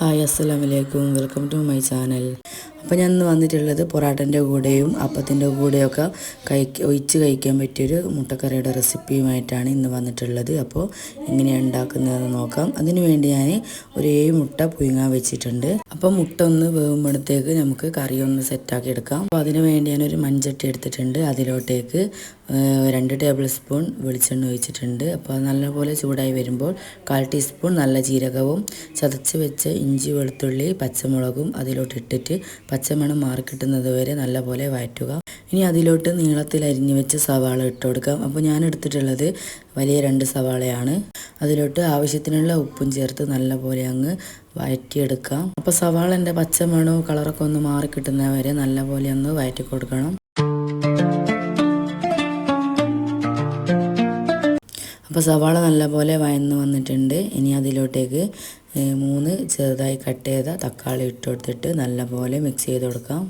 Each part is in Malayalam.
ഹായ് അസ്സലാമു അലൈക്കും. Welcome to my channel. അപ്പോൾ ഞാൻ ഇന്ന് വന്നിട്ടുള്ളത് പൊറാട്ടന്റെ കൂടെയും അപ്പത്തിന്റെ കൂടെയൊക്കെ കഴിക്ക ഒഴിച്ച് കഴിക്കാൻ പറ്റിയൊരു മുട്ടക്കറിയുടെ റെസിപ്പിയുമായിട്ടാണ് ഇന്ന് വന്നിട്ടുള്ളത്. അപ്പോൾ എങ്ങനെയാണ് ഉണ്ടാക്കുന്നതെന്ന് നോക്കാം. അതിനുവേണ്ടി ഞാൻ ഒരു ഏഴ് മുട്ട പുഴുങ്ങാൻ വെച്ചിട്ടുണ്ട്. അപ്പോൾ മുട്ട ഒന്ന് വേകുമ്പോഴത്തേക്ക് നമുക്ക് കറി ഒന്ന് സെറ്റാക്കി എടുക്കാം. അപ്പോൾ അതിന് വേണ്ടി ഞാനൊരു മൺചട്ടി എടുത്തിട്ടുണ്ട്. അതിലോട്ടേക്ക് രണ്ട് ടേബിൾ സ്പൂൺ വെളിച്ചെണ്ണ ഒഴിച്ചിട്ടുണ്ട്. അപ്പോൾ നല്ലപോലെ ചൂടായി വരുമ്പോൾ കാൽ ടീസ്പൂൺ നല്ല ജീരകവും ചതച്ച് വെച്ച ഇഞ്ചി വെളുത്തുള്ളി പച്ചമുളകും അതിലോട്ട് ഇട്ടിട്ട് പച്ചമണം മാറിക്കിട്ടുന്നത് വരെ നല്ലപോലെ വഴറ്റുക. ഇനി അതിലോട്ട് നീളത്തിൽ അരിഞ്ഞു വെച്ച സവാള ഇട്ട് കൊടുക്കാം. അപ്പോൾ ഞാൻ എടുത്തിട്ടുള്ളത് വലിയ രണ്ട് സവാളയാണ്. അതിലോട്ട് ആവശ്യത്തിനുള്ള ഉപ്പും ചേർത്ത് നല്ലപോലെ അങ്ങ് വഴറ്റിയെടുക്കാം. അപ്പോൾ സവാളന്റെ പച്ചമണോ കളറൊക്കെ ഒന്ന് മാറിക്കിട്ടുന്നത് വരെ നല്ലപോലെ ഒന്ന് വഴറ്റി കൊടുക്കണം. അപ്പോൾ സവാള നല്ലപോലെ വയന്ന് വന്നിട്ടുണ്ട്. ഇനി അതിലോട്ടേക്ക് മൂന്ന് ചെറുതായി കട്ട് ചെയ്ത തക്കാളി ഇട്ട് കൊടുത്തിട്ട് നല്ലപോലെ മിക്സ് ചെയ്ത് കൊടുക്കാം.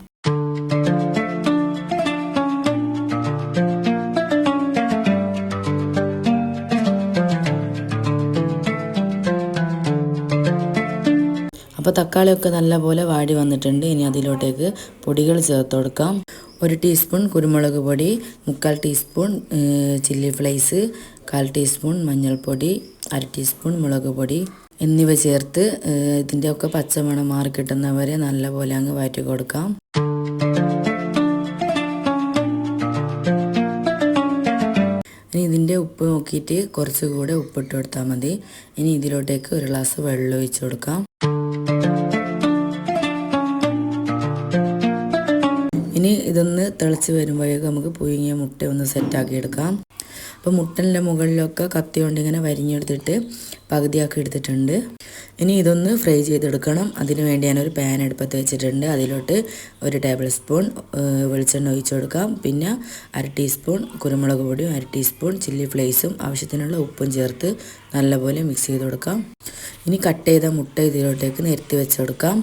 അപ്പോൾ തക്കാളിയൊക്കെ നല്ലപോലെ വാടി വന്നിട്ടുണ്ട്. ഇനി അതിലോട്ടേക്ക് പൊടികൾ ചേർത്ത് കൊടുക്കാം. ഒരു ടീസ്പൂൺ കുരുമുളക് പൊടി മുക്കാൽ ടീസ്പൂൺ ചില്ലി ഫ്ലേക്സ് കാൽ ടീസ്പൂൺ മഞ്ഞൾപ്പൊടി അര ടീസ്പൂൺ മുളക് പൊടി എന്നിവ ചേർത്ത് ഇതിന്റെയൊക്കെ പച്ചമണം മാറി കിട്ടുന്നവരെ നല്ലപോലെ അങ്ങ് വഴറ്റി കൊടുക്കാം. ഇനി ഇതിന്റെ ഉപ്പ് നോക്കിയിട്ട് കുറച്ചുകൂടെ ഉപ്പിട്ട് കൊടുത്താൽ മതി. ഇനി ഇതിലോട്ടേക്ക് ഒരു ഗ്ലാസ് വെള്ളം ഒഴിച്ച് കൊടുക്കാം. ഇനി ഇതൊന്ന് തിളച്ച് വരുമ്പോഴേക്കും നമുക്ക് പുഴുങ്ങിയ മുട്ട ഒന്ന് സെറ്റാക്കി എടുക്കാം. അപ്പോൾ മുട്ടന്റെ മുകളിലൊക്കെ കത്തി കൊണ്ട് ഇങ്ങനെ വരിഞ്ഞെടുത്തിട്ട് പകുതിയാക്കി എടുത്തിട്ടുണ്ട്. ഇനി ഇതൊന്ന് ഫ്രൈ ചെയ്തെടുക്കണം. അതിന് വേണ്ടി ഞാനൊരു പാൻ എടുപ്പത്ത് വെച്ചിട്ടുണ്ട്. അതിലോട്ട് ഒരു ടേബിൾ സ്പൂൺ വെളിച്ചെണ്ണ ഒഴിച്ചു കൊടുക്കാം. പിന്നെ അര ടീസ്പൂൺ കുരുമുളക് പൊടിയും അര ടീസ്പൂൺ ചില്ലി ഫ്ലേസും ആവശ്യത്തിനുള്ള ഉപ്പും ചേർത്ത് നല്ലപോലെ മിക്സ് ചെയ്ത് കൊടുക്കാം. ഇനി കട്ട് ചെയ്ത മുട്ട ഇതിലോട്ടേക്ക് നിരത്തി വെച്ച് കൊടുക്കാം.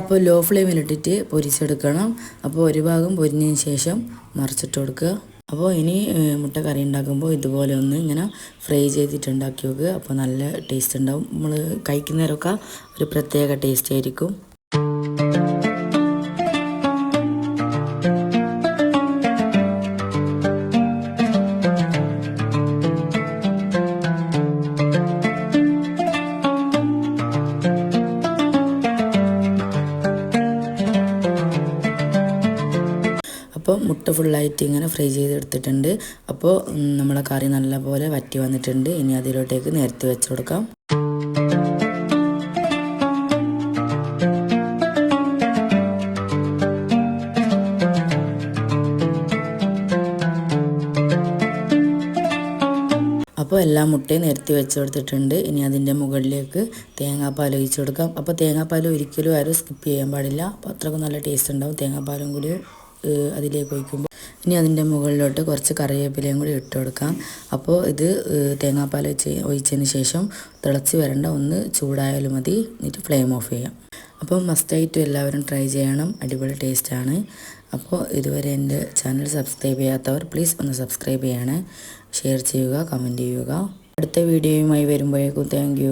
അപ്പോൾ ലോ ഫ്ലെയിമിലിട്ടിട്ട് പൊരിച്ചെടുക്കണം. അപ്പോൾ ഒരു ഭാഗം പൊരിഞ്ഞതിന് ശേഷം മറിച്ചിട്ട് കൊടുക്കുക. അപ്പോൾ ഇനി മുട്ട കറി ഉണ്ടാക്കുമ്പോൾ ഇതുപോലെ ഒന്ന് ഇങ്ങനെ ഫ്രൈ ചെയ്തിട്ട് ഉണ്ടാക്കി വെക്കുക അപ്പോൾ നല്ല ടേസ്റ്റ് ഉണ്ടാവും. നമ്മൾ കഴിക്കുന്നവരൊക്കെ ഒരു പ്രത്യേക ടേസ്റ്റ് ആയിരിക്കും. മുട്ട ഫുള്ളായിട്ട് ഇങ്ങനെ ഫ്രൈ ചെയ്തെടുത്തിട്ടുണ്ട്. അപ്പോൾ നമ്മളെ കറി നല്ലപോലെ വറ്റി വന്നിട്ടുണ്ട്. ഇനി അതിലോട്ടേക്ക് നേരത്തെ വെച്ച് കൊടുക്കാം. അപ്പോൾ എല്ലാ മുട്ടയും നിരത്തി വെച്ച് കൊടുത്തിട്ടുണ്ട്. ഇനി അതിന്റെ മുകളിലേക്ക് തേങ്ങാപ്പാൽ ഒഴിച്ച് കൊടുക്കാം. അപ്പോൾ തേങ്ങാപ്പാൽ ഒരിക്കലും ആരും സ്കിപ്പ് ചെയ്യാൻ പാടില്ല. അപ്പോൾ അത്രക്കും നല്ല ടേസ്റ്റ് ഉണ്ടാവും തേങ്ങാപ്പാലും കൂടി. അതിലേക്ക് ഒഴിക്കുമ്പോൾ ഇനി അതിന്റെ മുകളിലോട്ട് കുറച്ച് കറിവേപ്പിലയും കൂടി ഇട്ട് കൊടുക്കാം. അപ്പോൾ ഇത് തേങ്ങാപ്പാൽ വെച്ച് ഒഴിച്ചതിന് ശേഷം തിളച്ച് വരേണ്ട ഒന്ന് ചൂടായാലും മതി. എന്നിട്ട് ഫ്ലെയിം ഓഫ് ചെയ്യാം. അപ്പോൾ മസ്റ്റായിട്ടും എല്ലാവരും ട്രൈ ചെയ്യണം. അടിപൊളി ടേസ്റ്റാണ്. അപ്പോൾ ഇതുവരെ എന്റെ ചാനൽ സബ്സ്ക്രൈബ് ചെയ്യാത്തവർ പ്ലീസ് ഒന്ന് സബ്സ്ക്രൈബ് ചെയ്യണേ. ഷെയർ ചെയ്യുക കമന്റ് ചെയ്യുക. അടുത്ത വീഡിയോയുമായി വരുമ്പോഴേക്കും താങ്ക്